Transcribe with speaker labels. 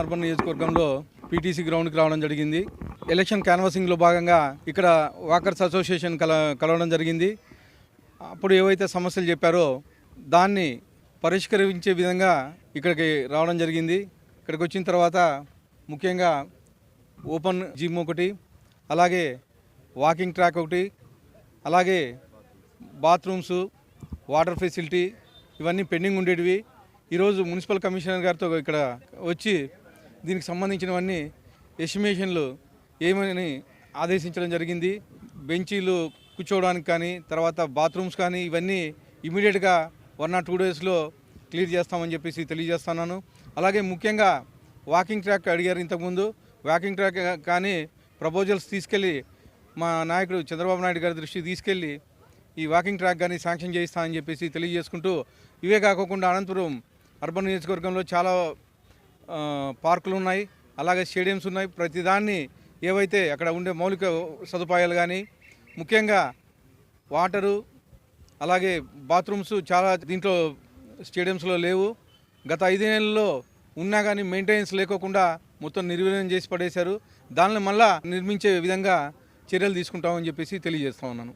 Speaker 1: Urban నియోజకవర్గంలో PTC గ్రౌండ్కి రావడం జరిగింది. ఎలక్షన్ క్యాన్వాసింగ్లో భాగంగా ఇక్కడ వాకర్స్ అసోసియేషన్ కల కలవడం జరిగింది. అప్పుడు ఏవైతే సమస్యలు చెప్పారో దాన్ని పరిష్కరించే విధంగా ఇక్కడికి రావడం జరిగింది. ఇక్కడికి వచ్చిన తర్వాత ముఖ్యంగా ఓపెన్ జిమ్ ఒకటి అలాగే వాకింగ్ ట్రాక్ ఒకటి అలాగే బాత్రూమ్స్ వాటర్ ఫెసిలిటీ ఇవన్నీ పెండింగ్ ఉండేటివి. ఈరోజు మున్సిపల్ కమిషనర్ గారితో ఇక్కడ వచ్చి దీనికి సంబంధించినవన్నీ ఎస్టిమేషన్లు ఏమని ఆదేశించడం జరిగింది. బెంచీలు కూర్చోవడానికి కానీ తర్వాత బాత్రూమ్స్ కానీ ఇవన్నీ ఇమీడియట్గా వన్ ఆర్ టూ డేస్లో క్లియర్ చేస్తామని చెప్పేసి తెలియజేస్తున్నాను. అలాగే ముఖ్యంగా వాకింగ్ ట్రాక్ అడిగారు ఇంతకుముందు. వాకింగ్ ట్రాక్ కానీ ప్రపోజల్స్ తీసుకెళ్ళి మా నాయకుడు చంద్రబాబు నాయుడు గారి దృష్టి తీసుకెళ్ళి ఈ వాకింగ్ ట్రాక్ కానీ శాంక్షన్ చేయిస్తామని చెప్పేసి తెలియజేసుకుంటూ ఇవే కాకుండా అనంతపురం అర్బన్ నియోజకవర్గంలో చాలా పార్కులు ఉన్నాయి అలాగే స్టేడియంస్ ఉన్నాయి. ప్రతిదాన్ని ఏవైతే అక్కడ ఉండే మౌలిక సదుపాయాలు కానీ ముఖ్యంగా వాటరు అలాగే బాత్రూమ్స్ చాలా దీంట్లో స్టేడియంస్లో లేవు. గత ఐదేళ్ళలో ఉన్నా కానీ మెయింటెనెన్స్ లేకోకుండా మొత్తం నిర్వీర్యం చేసి పడేశారు. దానిని మళ్ళా నిర్మించే విధంగా చర్యలు తీసుకుంటామని చెప్పేసి తెలియజేస్తా ఉన్నాను.